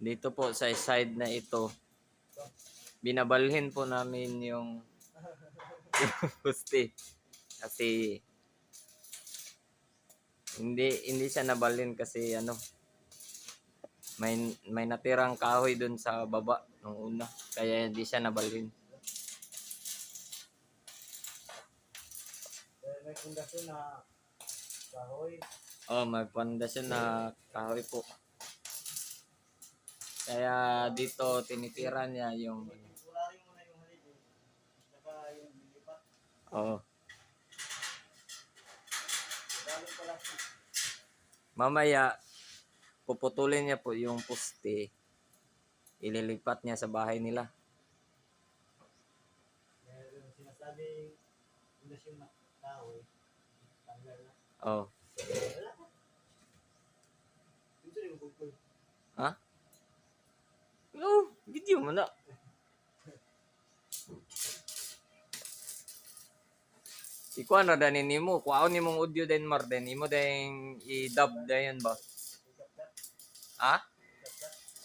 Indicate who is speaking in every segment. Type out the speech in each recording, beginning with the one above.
Speaker 1: Dito po sa side na ito, binabalhin po namin yung, yung puste. Kasi hindi hindi siya nabalhin kasi ano may may natirang kahoy doon sa baba nung una kaya hindi siya nabalhin.
Speaker 2: May pundasyon na kahoy.
Speaker 1: Oh, may pundasyon na kahoy po. Kaya dito tinitira niya yung
Speaker 2: yung eh. Yung lilipat.
Speaker 1: oh, mamaya puputulin niya po yung poste. Ililipat niya sa bahay nila.
Speaker 2: meron sinasabing pundasyon na kahoy. Tanggal na.
Speaker 1: Oh,
Speaker 2: Wala pa. Dito yung bukol.
Speaker 1: ha? Oh, video mo na. Ikuan na danin nimo, kuaon nimong audio din mar din imo din i-dub dayon ba? Ha?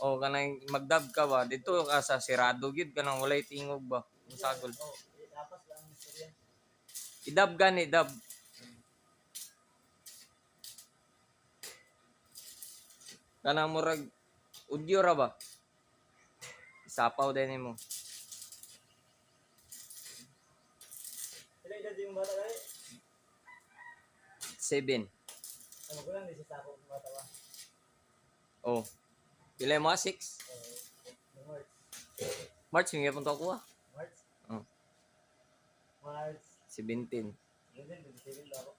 Speaker 1: O kanang mag-dub ka ba? Dito ka sa sirado gid kanang walay tingog ba? Ang sagol.
Speaker 2: Tapas lang ang istorya.
Speaker 1: I-dub gani, dub. Kanang murag audio ra ba? Isapaw din nimo.
Speaker 2: Ilan edad yung bata kaya?
Speaker 1: Seven.
Speaker 2: Ano ko lang, nisisako ng bata ba?
Speaker 1: Oh. Pila mo? Six?
Speaker 2: Eh, yung March.
Speaker 1: March, hindi punta ako ah.
Speaker 2: March?
Speaker 1: Oh.
Speaker 2: March.
Speaker 1: 17.
Speaker 2: Yun din, 27 ba ako?